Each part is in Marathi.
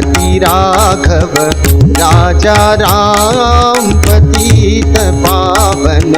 राघव राजा राम पतित पावन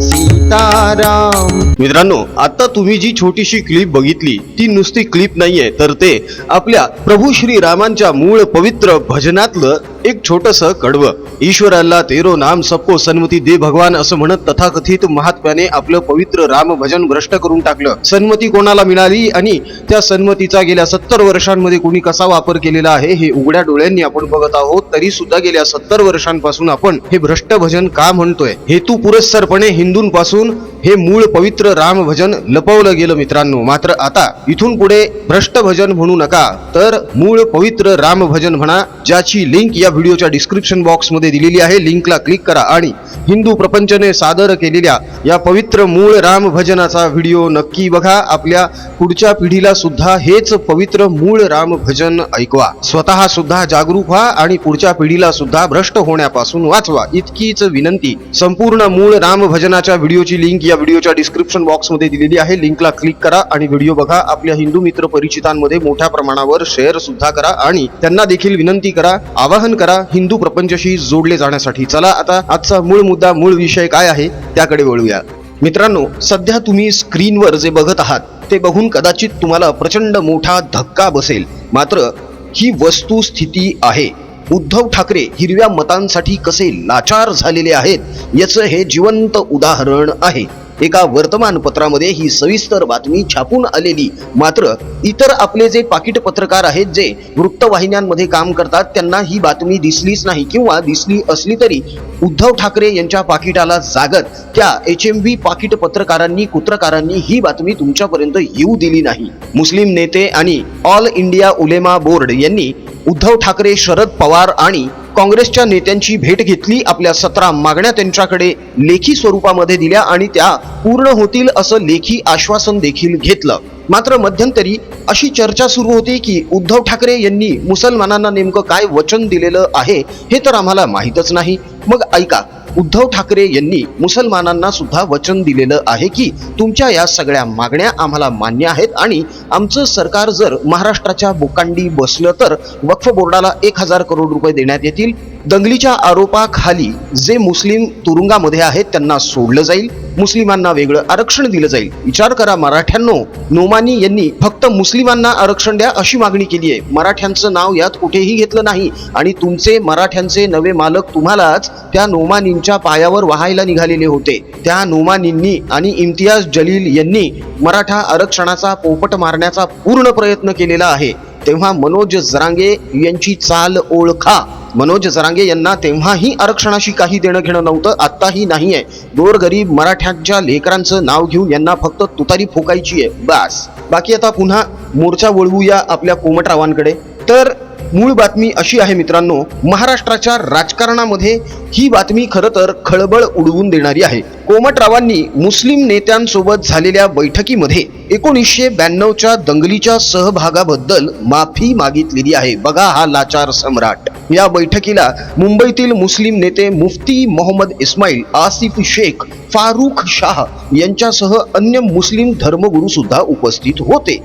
सीताराम। मित्रांनो आता तुम्ही जी छोटीशी क्लिप बघितली ती नुसती क्लिप नाहीये तर ते आपल्या प्रभू श्री रामांच्या मूळ पवित्र भजनातलं एक छोटस कडवं. ईश्वराला तेरो नाम सबको सन्मती दे भगवान असं म्हणत तथाकथित महात्म्याने आपलं पवित्र राम भजन भ्रष्ट करून टाकलं. सन्मती कोणाला मिळाली आणि त्या सन्मतीचा गेल्या सत्तर वर्षांमध्ये कोणी कसा वापर केलेला आहे हे उघड्या डोळ्यांनी आपण बघत आहोत तरी सुद्धा गेल्या सत्तर वर्षांपासून आपण हे भ्रष्ट भजन का म्हणतोय? हेतू पुरस्सरपणे हिंदूंपासून हे मूळ पवित्र राम भजन लपवलं गेलं मित्रांनो. मात्र आता इथून पुढे भ्रष्ट भजन म्हणू नका तर मूळ पवित्र राम भजन म्हणा ज्याची लिंक या व्हिडिओच्या डिस्क्रिप्शन बॉक्समध्ये दिलेली आहे. लिंकला क्लिक करा आणि हिंदू प्रपंचने सादर केलेल्या या पवित्र मूळ राम भजनाचा व्हिडिओ नक्की बघा. आपल्या पुढच्या पिढीला सुद्धा हेच पवित्र मूळ राम भजन ऐकवा. स्वतः सुद्धा जागरूक व्हा आणि पुढच्या पिढी पिढीला सुद्धा भ्रष्ट होण्यापासून वाचवा. इतकीच विनंती. संपूर्ण मूळ राम भजनाच्या व्हिडिओची लिंक या व्हिडिओच्या डिस्क्रिप्शन बॉक्समध्ये दिलेली आहे. लिंकला क्लिक करा आणि व्हिडिओ बघा. आपल्या हिंदू मित्र परिचितांमध्ये मोठ्या प्रमाणावर शेअर सुद्धा करा आणि त्यांना देखील विनंती करा आवाहन करा हिंदू प्रपंचशी जोडले जाण्यासाठी. चला आता आजचा मूळ मुद्दा मूळ विषय काय आहे त्याकडे वळूया. मित्रांनो सध्या तुम्ही स्क्रीनवर जे बघत आहात ते बघून कदाचित तुम्हाला प्रचंड मोठा धक्का बसेल. मात्र ही वस्तुस्थिती आहे. उद्धव ठाकरे हिरव्या मतांसाठी कसे लाचार झालेले आहेत याचं हे जिवंत उदाहरण आहे. एका वर्तमानपत्रामध्ये ही सविस्तर बातमी छापून आलेली. मात्र इतर आपले जे पाकिट पत्रकार आहेत जे वृत्तवाहिन्यांमध्ये काम करतात त्यांना ही बातमी दिसलीच नाही किंवा दिसली असली तरी उद्धव ठाकरे यांच्या पाकिटाला जागत त्या एच एम व्ही पाकिट पत्रकारांनी कुत्रकारांनी ही बातमी तुमच्यापर्यंत येऊ दिली नाही. मुस्लिम नेते आणि ऑल इंडिया उलेमा बोर्ड यांनी उद्धव ठाकरे शरद पवार आणि काँग्रेसच्या नेत्यांची भेट घेतली आपल्या सतरा मागण्या त्यांच्याकडे लेखी स्वरूपामध्ये दिल्या आणि त्या पूर्ण होतील असं लेखी आश्वासन देखील घेतलं. मात्र मध्यंतरी अशी चर्चा सुरू होती की उद्धव ठाकरे यांनी मुसलमानांना नेमकं काय वचन दिलेलं आहे हे तर आम्हाला माहीतच नाही. मग ऐका उद्धव ठाकरे यांनी मुसलमानांना सुद्धा वचन दिलेलं आहे की तुमच्या या सगळ्या मागण्या आम्हाला मान्य आहेत आणि आमचं सरकार जर महाराष्ट्राच्या बोकांडी बसलं तर वक्फ बोर्डाला एक हजार करोड रुपये देण्यात येतील. दंगलीच्या आरोपाखाली जे मुस्लिम तुरुंगामध्ये आहेत त्यांना सोडलं जाईल. मुस्लिमांना वेगळं आरक्षण दिलं जाईल. विचार करा मराठ्यांनो. नोमानी यांनी फक्त मुस्लिमांना आरक्षण द्या अशी मागणी केली आहे. मराठ्यांचं नाव यात कुठेही घेतलं नाही. आणि तुमचे मराठ्यांचे नवे मालक तुम्हालाच त्या नोमानींच्या पायावर वाहायला निघालेले होते. त्या नोमानींनी आणि इम्तियाज जलील यांनी मराठा आरक्षणाचा पोपट मारण्याचा पूर्ण प्रयत्न केलेला आहे. तेव्हा मनोज जरांगे यांची चाल ओळखा. मनोज जरांगे यांना तेव्हाही आरक्षणाशी काही देणं घेणं नव्हतं आत्ताही नाही आहे गोरगरीब मराठ्यांच्या लेकरांचं नाव घेऊन यांना फक्त तुतारी फोकायची आहे बस. बाकी आता पुन्हा मोर्चा वळवूया आपल्या कोमटरावांकडे. तर मूळ बातमी अशी आहे मित्रांनो महाराष्ट्राच्या राजकारणामध्ये ही बातमी खरं तर खळबळ उडवून देणारी आहे. कोमटरावांनी मुस्लिम नेत्यांसोबत झालेल्या बैठकीमध्ये एकोणीसशे ब्याण्णवच्या दंगलीच्या सहभागाबद्दल माफी मागितलेली आहे. बघा हा लाचार सम्राट. या बैठकीला मुंबईतील मुस्लिम नेते मुफ्ती मोहम्मद इस्माईल आसिफ शेख फारुख शाह यांच्यासह अन्य मुस्लिम धर्मगुरू सुद्धा उपस्थित होते.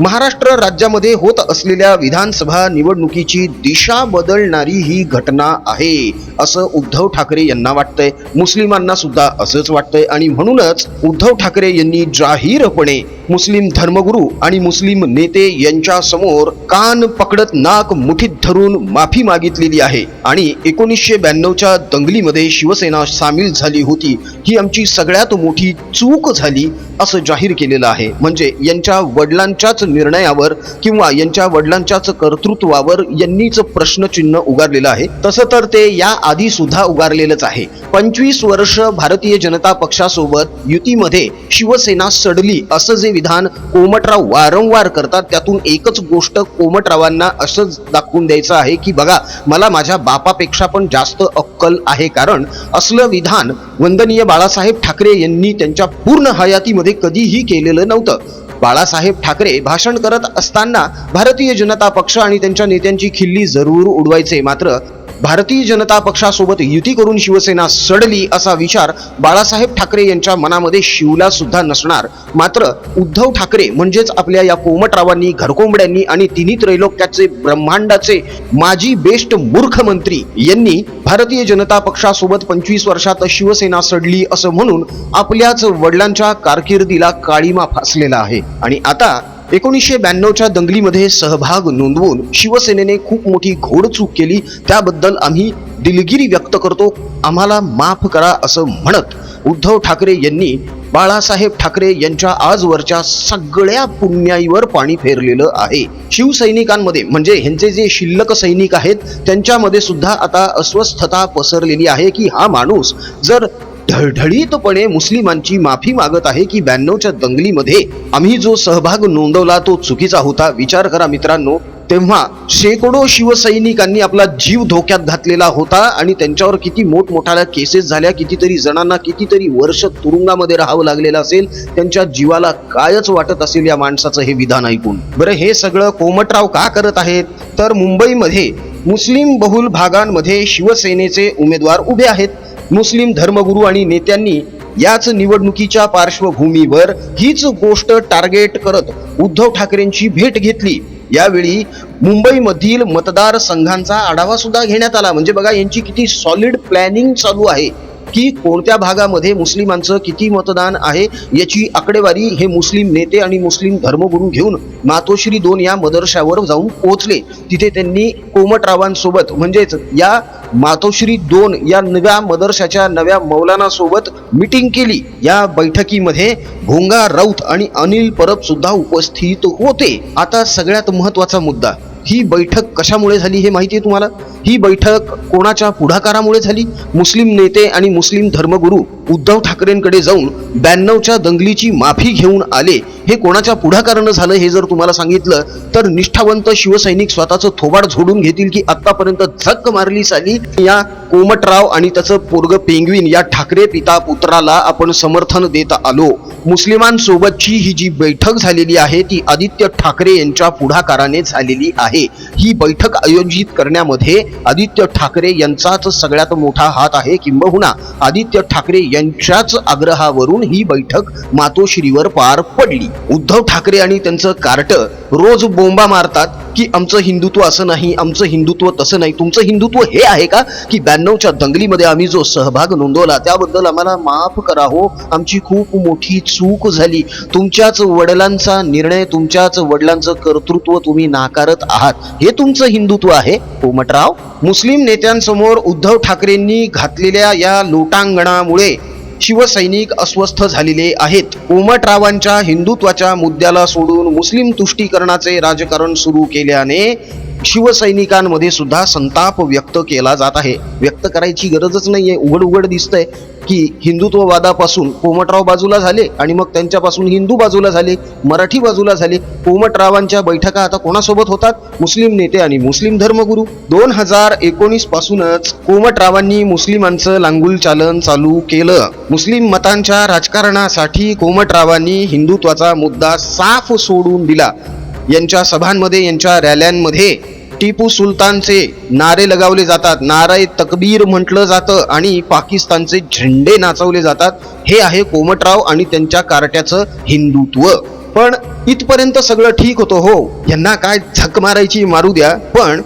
महाराष्ट्र राज्यामध्ये होत असलेल्या विधानसभा निवडणुकीची दिशा बदलणारी ही घटना आहे असं उद्धव ठाकरे यांना वाटतंय. मुस्लिमांना सुद्धा असंच वाटतंय. आणि म्हणूनच उद्धव ठाकरे यांनी जाहीरपणे मुस्लिम धर्मगुरू आणि मुस्लिम नेते यांच्या समोर कान पकडत नाक मुठीत धरून माफी मागितलेली आहे. आणि एकोणीसशे ब्याण्णवच्या दंगलीमध्ये शिवसेना सामील झाली होती. ही आमची सगळ्यात मोठी चूक झाली असं जाहीर केलेलं आहे. म्हणजे यांच्या वडिलांच्याच यांच्याच निर्णयावर किंवा यांच्या वडिलांच्याच कर्तृत्वावर यांनीच प्रश्नचिन्ह उगारलेलं आहे. तसं तर ते या आधी सुद्धा उगारलेलंच आहे. पंचवीस वर्ष भारतीय जनता पक्षासोबत युतीमध्ये शिवसेना सडली असं जे विधान कोमटराव वारंवार करतात त्यातून एकच गोष्ट कोमटरावांना असंच दाखवून द्यायचं आहे की बघा मला माझ्या बापापेक्षा पण जास्त अक्कल आहे. कारण असलं विधान वंदनीय बाळासाहेब ठाकरे यांनी त्यांच्या पूर्ण हयातीमध्ये कधीही केलेलं नव्हतं. बाळासाहेब ठाकरे भाषण करत असताना भारतीय जनता पक्ष आणि त्यांच्या नेत्यांची खिल्ली जरूर उडवायचे मात्र भारतीय जनता पक्षासोबत युती करून शिवसेना सडली असा विचार बाळासाहेब ठाकरे यांच्या मनामध्ये शिवला सुद्धा नसणार. मात्र उद्धव ठाकरे म्हणजेच आपल्या या कोमटरावांनी घरकोंबड्यांनी आणि तिन्ही त्रैलोक्याचे ब्रह्मांडाचे माजी बेस्ट मूर्ख मंत्री यांनी भारतीय जनता पक्षासोबत पंचवीस वर्षात शिवसेना सडली असं म्हणून आपल्याच वडिलांच्या कारकिर्दीला काळीमा फासलेला आहे. आणि आता एकोणीसशे ब्याण्णवच्या दंगलीमध्ये सहभाग नोंदवून शिवसेनेने खूप मोठी घोडचूक केली त्याबद्दल आम्ही दिलगिरी व्यक्त करतो. आम्हाला माफ करा असं म्हणत उद्धव ठाकरे यांनी बाळासाहेब ठाकरे यांच्या आजवरच्या सगळ्या पुण्याईवर पाणी फेरलेलं आहे. शिवसैनिकांमध्ये म्हणजे ह्यांचे जे शिल्लक सैनिक आहेत त्यांच्यामध्ये सुद्धा आता अस्वस्थता पसरलेली आहे की हा माणूस जर ढळढळीतपणे मुस्लिमांची माफी मागत आहे की ब्याण्णवच्या दंगलीमध्ये आम्ही जो सहभाग नोंदवला तो चुकीचा होता. विचार करा मित्रांनो तेव्हा शेकडो शिवसैनिकांनी आपला जीव धोक्यात घातलेला होता आणि त्यांच्यावर किती मोठमोठ्या केसेस झाल्या कितीतरी जणांना कितीतरी वर्ष तुरुंगामध्ये राहावं लागलेलं असेल त्यांच्या जीवाला कायच वाटत असेल या माणसाचं हे विधान ऐकून? बरं हे सगळं कोमटराव का करत आहेत? तर मुंबईमध्ये मुस्लिम बहुल भागांमध्ये शिवसेनेचे उमेदवार उभे आहेत. मुस्लिम धर्मगुरू आणि नेत्यांनी याच निवडणुकीच्या पार्श्वभूमीवर हीच गोष्ट टार्गेट करत उद्धव ठाकरेंची भेट घेतली. यावेळी मुंबईमधील मतदारसंघांचा आढावा सुद्धा घेण्यात आला. म्हणजे बघा यांची किती सॉलिड प्लॅनिंग चालू आहे की कोणत्या भागामध्ये मुस्लिमांचं किती मतदान आहे याची आकडेवारी हे मुस्लिम नेते आणि मुस्लिम धर्मगुरू घेऊन मातोश्री दोन या मदरशावर जाऊन पोहोचले. तिथे त्यांनी कोमटरावांसोबत म्हणजेच या मातोश्री दोन या नव्या मदरशाच्या नव्या मौलाना सोबत मिटिंग केली. या बैठकीमध्ये भोंगा राऊत आणि अनिल परब सुद्धा उपस्थित होते. आता सगळ्यात महत्त्वाचा मुद्दा ही बैठक कशामुळे झाली हे माहिती आहे तुम्हाला? ही बैठक कोणाच्या पुढाकारामुळे झाली? मुस्लिम नेते आणि मुस्लिम धर्मगुरू उद्धव ठाकरेंकडे जाऊन ब्याण्णवच्या दंगलीची माफी घेऊन आले हे कोणाच्या पुढाकारानं झालं हे जर तुम्हाला सांगितलं तर निष्ठावंत शिवसैनिक स्वतःचं थोबाड झोडून घेतील की आतापर्यंत झक्क मारली साली? या कोमटराव आणि त्याचं पोरग पेंगवीन या ठाकरे पिता पुत्राला आपण समर्थन देत आलो. मुस्लिमांसोबतची ही जी बैठक झालेली आहे ती आदित्य ठाकरे यांच्या पुढाकाराने झालेली आहे. ही बैठक आयोजित करण्यामध्ये आदित्य ठाकरे यांचाच सगळ्यात मोठा हात आहे किंबहुना आदित्य ठाकरे यांच्याच आग्रहावरून ही बैठक मातोश्रीवर पार पडली. उद्धव ठाकरे आणि त्यांचं कार्ट रोज बोंबा मारतात की आमचं हिंदुत्व असं नाही आमचं हिंदुत्व तसं नाही. तुमचं हिंदुत्व हे आहे का की ब्याण्णवच्या दंगलीमध्ये आम्ही जो सहभाग नोंदवला त्याबद्दल आम्हाला माफ करा हो. आमची खूप मोठी चूक झाली. तुमच्याच वडिलांचा निर्णय तुमच्याच वडिलांचं कर्तृत्व तुम्ही नाकारत आहात. हे तुमचं हिंदुत्व आहे. कोमटराव मुस्लिम नेत्यांसमोर उद्धव ठाकरेंनी घातलेल्या या लोटांगणामुळे शिवसैनिक अस्वस्थ झालेले आहेत. कोमटरावांच्या हिंदुत्वाच्या मुद्द्याला सोडून मुस्लिम तुष्टीकरणाचे राजकारण सुरू केल्याने शिवसैनिकांमध्ये सुद्धा संताप व्यक्त केला जात आहे. व्यक्त करायची गरजच नाहीये. उघड उघड दिसतंय की हिंदुत्ववादापासून कोमटराव बाजूला झाले आणि मग त्यांच्यापासून हिंदू बाजूला झाले मराठी बाजूला झाले. कोमटरावांच्या बैठका आता कोणासोबत होतात? मुस्लिम नेते आणि मुस्लिम धर्मगुरू. दोन हजार एकोणीस पासूनच कोमटरावांनी मुस्लिमांचं लांगुल चालन चालू केलं. मुस्लिम मतांच्या राजकारणासाठी कोमटरावांनी हिंदुत्वाचा मुद्दा साफ सोडून दिला. यांच्या सभांमध्ये यांच्या रॅल्यांमध्ये टिपू सुलतानचे नारे लगावले जातात. नाराय तकबीर म्हटलं जातं आणि पाकिस्तानचे झेंडे नाचवले जातात. हे आहे कोमटराव आणि त्यांच्या कारट्याचं हिंदुत्व. पण इथपर्यंत सगळं ठीक होतं हो. यांना काय झक मारायची मारू द्या. पण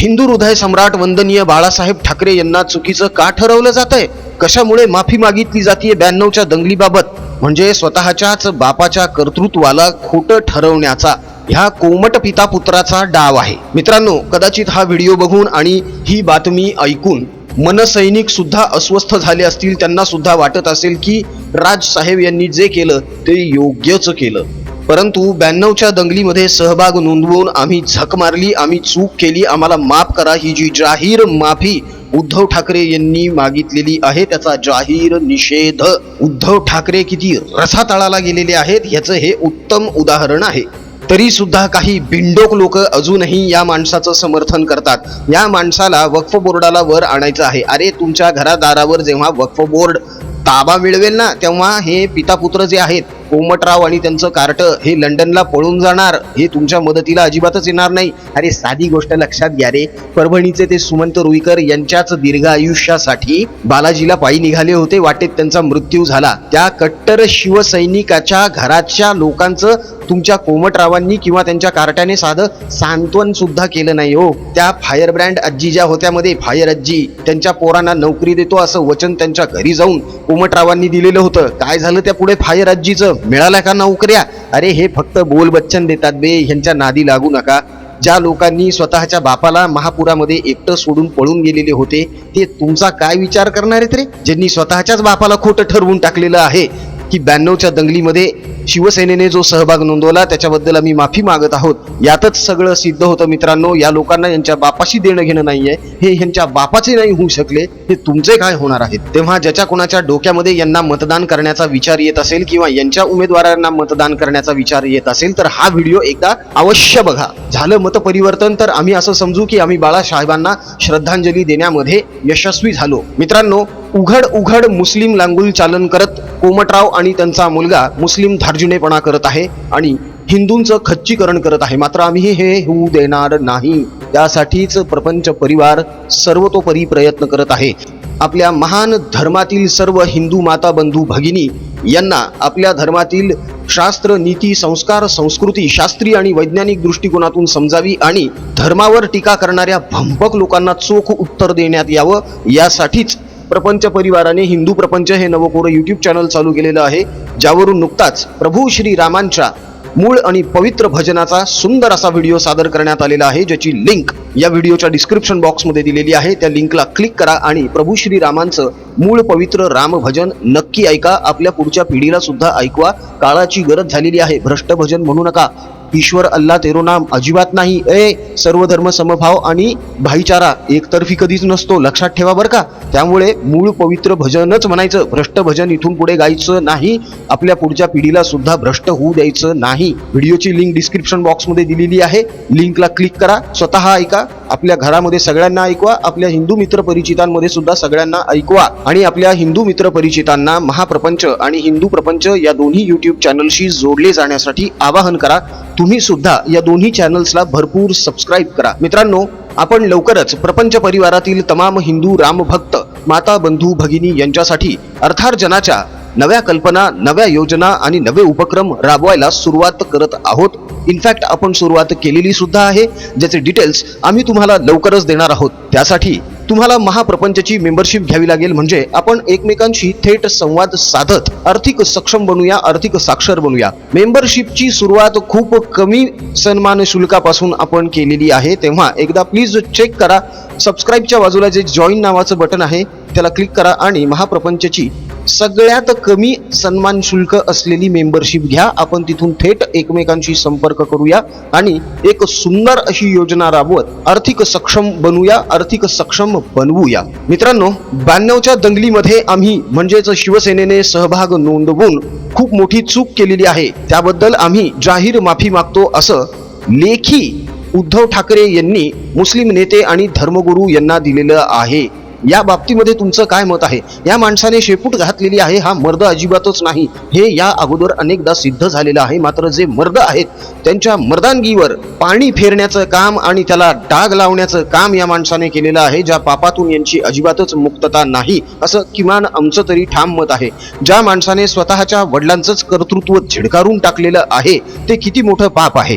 हिंदू हृदय सम्राट वंदनीय बाळासाहेब ठाकरे यांना चुकीचं का ठरवलं जात आहे कशामुळे माफी मागितली जाते ब्याण्णवच्या दंगलीबाबत? म्हणजे स्वतःच्याच बापाच्या कर्तृत्वाला खोटं ठरवण्याचा. ह्या कोमट पिता पुत्राचा डाव आहे. मित्रांनो कदाचित हा व्हिडिओ बघून आणि ही बातमी ऐकून मनसैनिक सुद्धा अस्वस्थ झाले असतील त्यांना सुद्धा वाटत असेल की राज साहेब यांनी जे केलं ते योग्यच केलं. परंतु ब्याण्णवच्या दंगलीमध्ये सहभाग नोंदवून आम्ही झक मारली आम्ही चूक केली आम्हाला माफ करा ही जी जाहीर माफी उद्धव ठाकरे यांनी मागितलेली आहे त्याचा जाहीर निषेध उद्धव ठाकरे किती रसातळाला गेलेले आहेत ह्याचं हे उत्तम उदाहरण आहे. तरी सुद्धा काही बिंडोक लोक अजूनही या माणसाचं समर्थन करतात. या माणसाला वक्फ बोर्डाला वर आणायचं आहे. अरे तुमच्या घरादारावर जेव्हा वक्फ बोर्ड ताबा मिळवेल ना तेव्हा हे पिता पुत्र जे आहेत कोमटराव आणि त्यांचं कार्ट हे लंडनला पळून जाणार हे तुमच्या मदतीला अजिबातच येणार नाही. अरे साधी गोष्ट लक्षात घ्या रे. परभणीचे ते सुमंत रुईकर यांच्याच दीर्घ आयुष्यासाठी बालाजीला पायी निघाले होते. वाटेत त्यांचा मृत्यू झाला. त्या कट्टर शिवसैनिकाच्या घराच्या लोकांचं तुमच्या कोमटरावांनी किंवा त्यांच्या कार्ट्याने साधं सांत्वन सुद्धा केलं नाही हो. त्या फायर ब्रँड आजी ज्या होत्या मध्ये फायर आजी त्यांच्या पोरांना नोकरी देतो असं वचन त्यांच्या घरी जाऊन कोमटरावांनी दिलेलं होतं. काय झालं त्या पुढे फायर आजीचं मिळाल्या का नोकऱ्या अरे हे फक्त बोल बच्चन देतात बे. ह्यांच्या नादी लागू नका. ज्या लोकांनी स्वतःच्या बापाला महापुरामध्ये एकटं सोडून पळून गेलेले होते ते तुमचा काय विचार करणार आहेत रे? ज्यांनी स्वतःच्याच बापाला खोटं ठरवून टाकलेलं आहे. की ब्याण्णवच्या दंगलीमध्ये शिवसेनेने जो सहभाग नोंदवला त्याच्याबद्दल आम्ही माफी मागत आहोत. यातच सगळं सिद्ध होतं मित्रांनो. या लोकांना यांच्या बापाशी देणं घेणं नाहीये. हे यांच्या बापाचे नाही होऊ शकले. हे तुमचे काय होणार आहेत? तेव्हा ज्याच्या कोणाच्या डोक्यामध्ये यांना मतदान करण्याचा विचार येत असेल किंवा यांच्या उमेदवारांना मतदान करण्याचा विचार येत असेल तर हा व्हिडिओ एकदा अवश्य बघा. झालं मतपरिवर्तन तर आम्ही असं समजू की आम्ही बाळासाहेबांना श्रद्धांजली देण्यामध्ये यशस्वी झालो. मित्रांनो उघड उघड मुस्लिम लांगुल चालन करत कोमटराव आणि त्यांचा मुलगा मुस्लिम धार्जुनेपणा करत आहे आणि हिंदूंचं खच्चीकरण करत आहे. मात्र आम्ही हे होऊ देणार नाही. त्यासाठीच प्रपंच परिवार सर्वतोपरी प्रयत्न करत आहे. आपल्या महान धर्मातील सर्व हिंदू माता बंधू भगिनी यांना आपल्या धर्मातील शास्त्र नीती संस्कार संस्कृती शास्त्रीय आणि वैज्ञानिक दृष्टिकोनातून समजावी आणि धर्मावर टीका करणाऱ्या भंपक लोकांना चोख उत्तर देण्यात यावं यासाठीच प्रपंच परिवाराने हिंदू प्रपंच हे नवकोरं युट्यूब चॅनल चालू केलेलं आहे ज्यावरून नुकताच प्रभू श्री रामांच्या मूळ आणि पवित्र भजनाचा सुंदर असा व्हिडिओ सादर करण्यात आलेला आहे ज्याची लिंक या व्हिडिओच्या डिस्क्रिप्शन बॉक्समध्ये दिलेली आहे. त्या लिंकला क्लिक करा आणि प्रभू श्री रामांचं मूळ पवित्र राम भजन नक्की ऐका. आपल्या पुढच्या पिढीला सुद्धा ऐकवा. काळाची गरज झालेली आहे. भ्रष्ट भजन म्हणू नका. ईश्वर अल्ला तेरो नाम अजिबात नाही. ए सर्व धर्म समभाव आणि भाईचारा एकतर्फी कधीच नसतो. लक्षात ठेवा बरं का. त्यामुळे मूळ पवित्र भजनच म्हणायचं. भ्रष्ट भजन इथून पुढे गायचं नाही. आपल्या पुढच्या पिढीला सुद्धा भ्रष्ट होऊ द्यायचं नाही. व्हिडिओची लिंक डिस्क्रिप्शन बॉक्समध्ये दिलेली आहे. लिंकला क्लिक करा. स्वतः ऐका. आपल्या घरामध्ये सगळ्यांना ऐकवा. आपल्या हिंदू मित्र परिचितांमध्ये सुद्धा सगळ्यांना ऐकवा. आणि आपल्या हिंदू मित्र परिचितांना महाप्रपंच आणि हिंदू प्रपंच या दोन्ही युट्यूब चॅनलशी जोडले जाण्यासाठी आवाहन करा. तुम्ही सुद्धा या दोन्ही चॅनल्सला भरपूर सबस्क्राईब करा. मित्रांनो आपण लवकरच प्रपंच परिवारातील तमाम हिंदू रामभक्त माता बंधू भगिनी यांच्यासाठी अर्थार्जनाच्या नव्या कल्पना नव्या योजना आणि नवे उपक्रम राबवायला सुरुवात करत आहोत. इनफॅक्ट आपण सुरुवात केलेली सुद्धा आहे ज्याचे डिटेल्स आम्ही तुम्हाला लवकरच देणार आहोत. त्यासाठी तुम्हाला महाप्रपंचची मेंबरशिप घ्यावी लागेल म्हणजे आपण एकमेकांशी थेट संवाद साधत आर्थिक सक्षम बनूया आर्थिक साक्षर बनूया. मेंबरशिपची सुरुवात खूप कमी सन्मान शुल्कापासून आपण केलेली आहे. तेव्हा एकदा प्लीज चेक करा. सबस्क्राईबच्या बाजूला जे जॉईन नावाचं बटन आहे त्याला क्लिक करा आणि महाप्रपंचची सगळ्यात कमी सन्मान शुल्क असलेली मेंबरशिप घ्या. आपण तिथून थेट एकमेकांशी संपर्क करूया आणि एक सुंदर अशी योजना राबवत आर्थिक सक्षम बनूया आर्थिक सक्षम बनवूया. मित्रांनो ब्याण्णवच्या दंगलीमध्ये आम्ही म्हणजेच शिवसेनेने सहभाग नोंदवून खूप मोठी चूक केलेली आहे. त्याबद्दल आम्ही जाहीर माफी मागतो असं लेखी उद्धव ठाकरे यांनी मुस्लिम नेते आणि धर्मगुरू यांना दिलेलं आहे. या बाबतीमध्ये तुमचं काय मत आहे? या माणसाने शेपूट घातलेली आहे हा मर्द अजिबातच नाही. हे या अगोदर अनेकदा सिद्ध झालेलं आहे. मात्र जे मर्द आहेत त्यांच्या मर्दानगीवर पाणी फेरण्याचं काम आणि त्याला डाग लावण्याचं काम या माणसाने केलेलं आहे ज्या पापातून यांची अजिबातच मुक्तता नाही असं किमान आमचं तरी ठाम मत आहे. ज्या माणसाने स्वतःच्या वडिलांचंच कर्तृत्व झिडकारून टाकलेलं आहे ते किती मोठं पाप आहे?